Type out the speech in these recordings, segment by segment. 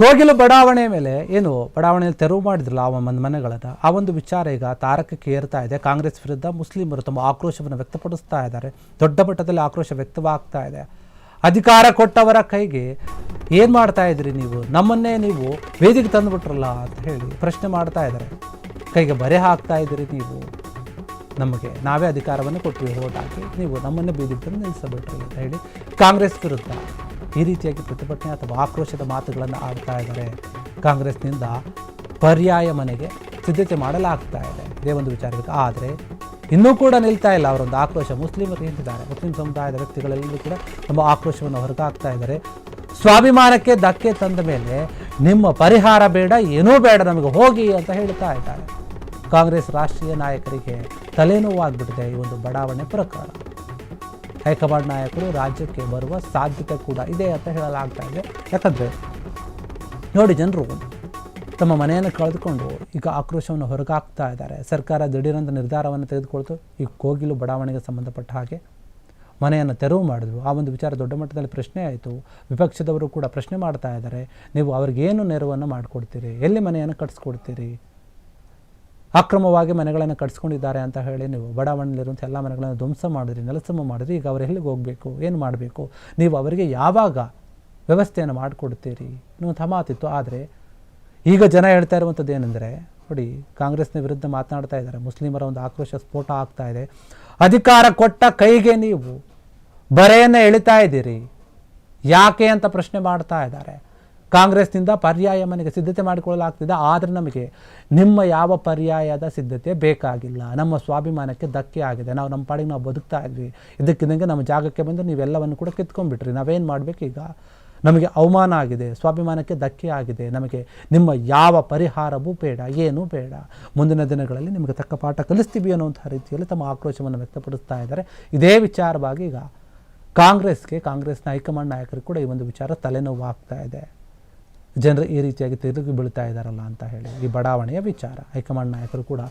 ಕೋಗಿಲು ಬಡಾವಣೆ ಮೇಲೆ ಏನು ಬಡಾವಣೆಯಲ್ಲಿ ತೆರವು ಮಾಡಿದ್ರಲ್ಲ ಆ ಒಂದು ಮನೆಗಳನ್ನು ಆ ಒಂದು ವಿಚಾರ ಈಗ ತಾರಕಕ್ಕೆ ಏರ್ತಾ ಇದೆ. ಕಾಂಗ್ರೆಸ್ ವಿರುದ್ಧ ಮುಸ್ಲಿಮರು ತಮ್ಮ ಆಕ್ರೋಶವನ್ನು ವ್ಯಕ್ತಪಡಿಸ್ತಾ ಇದ್ದಾರೆ. ದೊಡ್ಡ ಮಟ್ಟದಲ್ಲಿ ಆಕ್ರೋಶ ವ್ಯಕ್ತವಾಗ್ತಾ ಇದೆ. ಅಧಿಕಾರ ಕೊಟ್ಟವರ ಕೈಗೆ ಏನು ಮಾಡ್ತಾ ಇದ್ರಿ ನೀವು? ನಮ್ಮನ್ನೇ ನೀವು ವೇದಿಕೆ ತಂದುಬಿಟ್ರಲ್ಲ ಅಂತ ಹೇಳಿ ಪ್ರಶ್ನೆ ಮಾಡ್ತಾ ಇದ್ದಾರೆ. ಕೈಗೆ ಬರೆ ಹಾಕ್ತಾ ಇದ್ದೀರಿ ನೀವು? ನಮಗೆ ನಾವೇ ಅಧಿಕಾರವನ್ನು ಕೊಟ್ಟಿವಿ ಓಟ್ ನೀವು ನಮ್ಮನ್ನೇ ಬೀದಿಗೆ ತಂದು ನಿಲ್ಲಿಸಬಿಟ್ರಿ ಅಂತ ಹೇಳಿ ಕಾಂಗ್ರೆಸ್ ವಿರುದ್ಧ ಈ ರೀತಿಯಾಗಿ ಪ್ರತಿಭಟನೆ ಅಥವಾ ಆಕ್ರೋಶದ ಮಾತುಗಳನ್ನು ಆಡ್ತಾ ಇದ್ದಾರೆ. ಕಾಂಗ್ರೆಸ್ನಿಂದ ಪರ್ಯಾಯ ಮನೆಗೆ ಸಿದ್ಧತೆ ಮಾಡಲಾಗ್ತಾ ಇದೆ. ಇದೇ ಒಂದು ವಿಚಾರ ಆದರೆ ಇನ್ನೂ ಕೂಡ ನಿಲ್ತಾ ಇಲ್ಲ ಅವರೊಂದು ಆಕ್ರೋಶ. ಮುಸ್ಲಿಮರು ನಿಂತಿದ್ದಾರೆ. ಮುಸ್ಲಿಂ ಸಮುದಾಯದ ವ್ಯಕ್ತಿಗಳೆಲ್ಲರೂ ಕೂಡ ತಮ್ಮ ಆಕ್ರೋಶವನ್ನು ಹೊರತಾಗ್ತಾ ಇದ್ದಾರೆ. ಸ್ವಾಭಿಮಾನಕ್ಕೆ ಧಕ್ಕೆ ತಂದ ಮೇಲೆ ನಿಮ್ಮ ಪರಿಹಾರ ಬೇಡ, ಏನೂ ಬೇಡ, ನಮಗೆ ಹೋಗಿ ಅಂತ ಹೇಳ್ತಾ ಇದ್ದಾರೆ. ಕಾಂಗ್ರೆಸ್ ರಾಷ್ಟ್ರೀಯ ನಾಯಕರಿಗೆ ತಲೆನೋವಾಗ್ಬಿಟ್ಟಿದೆ ಈ ಒಂದು ಬಡಾವಣೆ ಪ್ರಕರಣ. ಹೈಕಮಾಂಡ್ ನಾಯಕರು ರಾಜ್ಯಕ್ಕೆ ಬರುವ ಸಾಧ್ಯತೆ ಕೂಡ ಇದೆ ಅಂತ ಹೇಳಲಾಗ್ತಾ ಇದೆ. ಯಾಕಂದರೆ ನೋಡಿ ಜನರು, ತಮ್ಮ ಮನೆಯನ್ನು ಕಳೆದುಕೊಂಡು ಈಗ ಆಕ್ರೋಶವನ್ನು ಹೊರಗಾಕ್ತಾ ಇದ್ದಾರೆ. ಸರ್ಕಾರ ದಿಢೀರಂತ ನಿರ್ಧಾರವನ್ನು ತೆಗೆದುಕೊಳ್ತು. ಈ ಕೋಗಿಲು ಬಡಾವಣೆಗೆ ಸಂಬಂಧಪಟ್ಟ ಹಾಗೆ ಮನೆಯನ್ನು ತೆರವು ಮಾಡಿದ್ರು. ಆ ಒಂದು ವಿಚಾರ ದೊಡ್ಡ ಮಟ್ಟದಲ್ಲಿ ಪ್ರಶ್ನೆ ಆಯಿತು. ವಿಪಕ್ಷದವರು ಕೂಡ ಪ್ರಶ್ನೆ ಮಾಡ್ತಾ ಇದ್ದಾರೆ. ನೀವು ಅವ್ರಿಗೇನು ನೆರವನ್ನು ಮಾಡಿಕೊಡ್ತೀರಿ? ಎಲ್ಲಿ ಮನೆಯನ್ನು ಕಟ್ಸ್ಕೊಡ್ತೀರಿ? ಅಕ್ರಮವಾಗಿ ಮನೆಗಳನ್ನು ಕಟ್ಸ್ಕೊಂಡಿದ್ದಾರೆ ಅಂತ ಹೇಳಿ ನೀವು ಬಡಾವಣೆಯಲ್ಲಿರುವಂಥ ಎಲ್ಲ ಮನೆಗಳನ್ನು ಧ್ವಂಸ ಮಾಡಿದ್ರಿ, ನೆಲಸಮ ಮಾಡಿದ್ರಿ, ಈಗ ಅವ್ರು ಎಲ್ಲಿಗೆ ಹೋಗಬೇಕು, ಏನು ಮಾಡಬೇಕು? ನೀವು ಅವರಿಗೆ ಯಾವಾಗ ವ್ಯವಸ್ಥೆಯನ್ನು ಮಾಡಿಕೊಡ್ತೀರಿ ಅನ್ನುವಂಥ ಮಾತಿತ್ತು. ಆದರೆ ಈಗ ಜನ ಹೇಳ್ತಾ ಇರುವಂಥದ್ದು ಏನೆಂದರೆ, ನೋಡಿ, ಕಾಂಗ್ರೆಸ್ನ ವಿರುದ್ಧ ಮಾತನಾಡ್ತಾ ಇದ್ದಾರೆ, ಮುಸ್ಲಿಮರ ಒಂದು ಆಕ್ರೋಶ ಸ್ಫೋಟ ಆಗ್ತಾ ಇದೆ. ಅಧಿಕಾರ ಕೊಟ್ಟ ಕೈಗೆ ನೀವು ಬರೆಯನ್ನು ಎಳಿತಾ ಇದ್ದೀರಿ. ಯಾಕೆ ಅಂತ ಪ್ರಶ್ನೆ ಮಾಡ್ತಾ ಇದ್ದಾರೆ. ಕಾಂಗ್ರೆಸ್ನಿಂದ ಪರ್ಯಾಯ ಮನೆಗೆ ಸಿದ್ಧತೆ ಮಾಡಿಕೊಳ್ಳಲಾಗ್ತಿದೆ. ಆದರೆ ನಮಗೆ ನಿಮ್ಮ ಯಾವ ಪರ್ಯಾಯದ ಸಿದ್ಧತೆ ಬೇಕಾಗಿಲ್ಲ. ನಮ್ಮ ಸ್ವಾಭಿಮಾನಕ್ಕೆ ಧಕ್ಕೆ ಆಗಿದೆ. ನಾವು ನಮ್ಮ ಪಾಡಿಗೆ ನಾವು ಬದುಕ್ತಾ ಇದ್ವಿ. ಇದಕ್ಕಿದ್ದಂಗೆ ನಮ್ಮ ಜಾಗಕ್ಕೆ ಬಂದು ನೀವೆಲ್ಲವನ್ನು ಕೂಡ ಕಿತ್ಕೊಂಡ್ಬಿಟ್ರಿ. ನಾವೇನು ಮಾಡಬೇಕು ಈಗ ನಮಗೆ ಅವಮಾನ ಆಗಿದೆ. ಸ್ವಾಭಿಮಾನಕ್ಕೆ ಧಕ್ಕೆ ಆಗಿದೆ. ನಮಗೆ ನಿಮ್ಮ ಯಾವ ಪರಿಹಾರವೂ ಬೇಡ. ಏನೂ ಬೇಡ. ಮುಂದಿನ ದಿನಗಳಲ್ಲಿ ನಿಮಗೆ ತಕ್ಕ ಪಾಠ ಕಲಿಸ್ತೀವಿ ಅನ್ನುವಂಥ ರೀತಿಯಲ್ಲಿ ತಮ್ಮ ಆಕ್ರೋಶವನ್ನು ವ್ಯಕ್ತಪಡಿಸ್ತಾ ಇದ್ದಾರೆ. ಇದೇ ವಿಚಾರವಾಗಿ ಈಗ ಕಾಂಗ್ರೆಸ್ಗೆ ಕಾಂಗ್ರೆಸ್ನ ಹೈಕಮಾಂಡ್ ನಾಯಕರು ಕೂಡ ಈ ಒಂದು ವಿಚಾರ ತಲೆನೋವು ಆಗ್ತಾ ಇದೆ. ಜನರು ಈ ರೀತಿಯಾಗಿ ತಿರುಗಿ ಬೀಳ್ತಾ ಇದ್ದಾರಲ್ಲ ಅಂತ ಹೇಳಿ ಈ ಬಡಾವಣೆಯ ವಿಚಾರ ಹೈಕಮಾಂಡ್ ನಾಯಕರು ಕೂಡ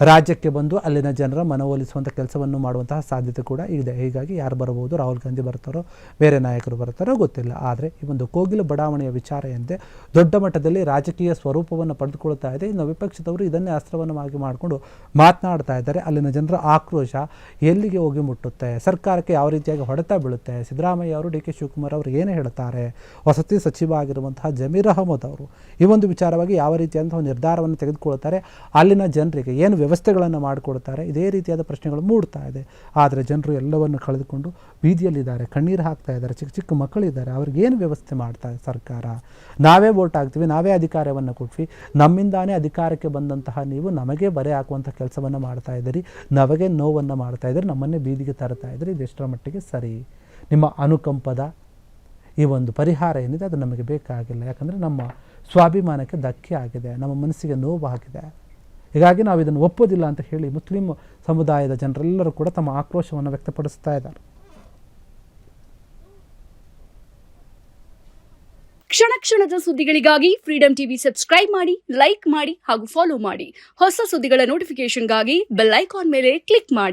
ರಾಜ್ಯಕ್ಕೆ ಬಂದು ಅಲ್ಲಿನ ಜನರ ಮನವೊಲಿಸುವಂಥ ಕೆಲಸವನ್ನು ಮಾಡುವಂತಹ ಸಾಧ್ಯತೆ ಕೂಡ ಇದೆ. ಹೀಗಾಗಿ ಯಾರು ಬರಬಹುದು, ರಾಹುಲ್ ಗಾಂಧಿ ಬರ್ತಾರೋ ಬೇರೆ ನಾಯಕರು ಬರ್ತಾರೋ ಗೊತ್ತಿಲ್ಲ. ಆದರೆ ಈ ಒಂದು ಕೋಗಿಲು ಬಡಾವಣೆಯ ವಿಚಾರ ಎಂದೇ ದೊಡ್ಡ ಮಟ್ಟದಲ್ಲಿ ರಾಜಕೀಯ ಸ್ವರೂಪವನ್ನು ಪಡೆದುಕೊಳ್ತಾ ಇದೆ. ಇನ್ನು ವಿಪಕ್ಷದವರು ಇದನ್ನೇ ಅಸ್ತ್ರವನ್ನಾಗಿ ಮಾಡಿಕೊಂಡು ಮಾತನಾಡ್ತಾ ಇದ್ದಾರೆ. ಅಲ್ಲಿನ ಜನರ ಆಕ್ರೋಶ ಎಲ್ಲಿಗೆ ಹೋಗಿ ಮುಟ್ಟುತ್ತೆ? ಸರ್ಕಾರಕ್ಕೆ ಯಾವ ರೀತಿಯಾಗಿ ಹೊಡೆತ ಬೀಳುತ್ತೆ? ಸಿದ್ದರಾಮಯ್ಯ ಅವರು, ಡಿ ಕೆ ಶಿವಕುಮಾರ್ ಅವರು ಏನು ಹೇಳ್ತಾರೆ? ವಸತಿ ಸಚಿವ ಆಗಿರುವಂತಹ ಜಮೀರ್ ಅಹಮದ್ ಅವರು ಈ ಒಂದು ವಿಚಾರವಾಗಿ ಯಾವ ರೀತಿಯಾದಂತಹ ನಿರ್ಧಾರವನ್ನು ತೆಗೆದುಕೊಳ್ಳುತ್ತಾರೆ? ಅಲ್ಲಿನ ಜನರಿಗೆ ಏನು ವ್ಯವಸ್ಥೆಗಳನ್ನು ಮಾಡಿಕೊಡ್ತಾರೆ. ಇದೇ ರೀತಿಯಾದ ಪ್ರಶ್ನೆಗಳು ಮೂಡ್ತಾ ಇದೆ. ಆದರೆ ಜನರು ಎಲ್ಲವನ್ನು ಕಳೆದುಕೊಂಡು ಬೀದಿಯಲ್ಲಿದ್ದಾರೆ. ಕಣ್ಣೀರು ಹಾಕ್ತಾ ಇದ್ದಾರೆ. ಚಿಕ್ಕ ಚಿಕ್ಕ ಮಕ್ಕಳಿದ್ದಾರೆ. ಅವ್ರಿಗೇನು ವ್ಯವಸ್ಥೆ ಮಾಡ್ತಾ ಸರ್ಕಾರ? ನಾವೇ ವೋಟ್ ಹಾಕ್ತೀವಿ, ನಾವೇ ಅಧಿಕಾರವನ್ನು ಕೊಟ್ವಿ. ನಮ್ಮಿಂದಾನೇ ಅಧಿಕಾರಕ್ಕೆ ಬಂದಂತಹ ನೀವು ನಮಗೆ ಬರೆ ಹಾಕುವಂಥ ಕೆಲಸವನ್ನು ಮಾಡ್ತಾ ಇದ್ದೀರಿ. ನಮಗೆ ನೋವನ್ನು ಮಾಡ್ತಾ ಇದ್ದೀರಿ. ನಮ್ಮನ್ನೇ ಬೀದಿಗೆ ತರ್ತಾ ಇದ್ದೀರಿ. ಇದೆಷ್ಟರ ಮಟ್ಟಿಗೆ ಸರಿ? ನಿಮ್ಮ ಅನುಕಂಪದ ಈ ಒಂದು ಪರಿಹಾರ ಏನಿದೆ, ಅದು ನಮಗೆ ಬೇಕಾಗಿಲ್ಲ. ಯಾಕಂದರೆ ನಮ್ಮ ಸ್ವಾಭಿಮಾನಕ್ಕೆ ಧಕ್ಕೆ ಆಗಿದೆ. ನಮ್ಮ ಮನಸ್ಸಿಗೆ ನೋವು ಆಗಿದೆ ಹೀಗಾಗಿ ನಾವು ಇದನ್ನು ಒಪ್ಪೋದಿಲ್ಲ ಅಂತ ಹೇಳಿ ಮುಸ್ಲಿಂ ಸಮುದಾಯದ ಜನರೆಲ್ಲರೂ ಕೂಡ ತಮ್ಮ ಆಕ್ರೋಶವನ್ನು ವ್ಯಕ್ತಪಡಿಸ್ತಾ ಇದ್ದಾರೆ. ಕ್ಷಣ ಕ್ಷಣದ ಸುದ್ದಿಗಳಿಗಾಗಿ ಫ್ರೀಡಂ ಟಿವಿ ಸಬ್ಸ್ಕ್ರೈಬ್ ಮಾಡಿ ಲೈಕ್ ಮಾಡಿ ಹಾಗೂ ಫಾಲೋ ಮಾಡಿ. ಹೊಸ ಸುದ್ದಿಗಳ ನೋಟಿಫಿಕೇಶನ್ಗಾಗಿ ಬೆಲ್ ಐಕಾನ್ ಮೇಲೆ ಕ್ಲಿಕ್ ಮಾಡಿ.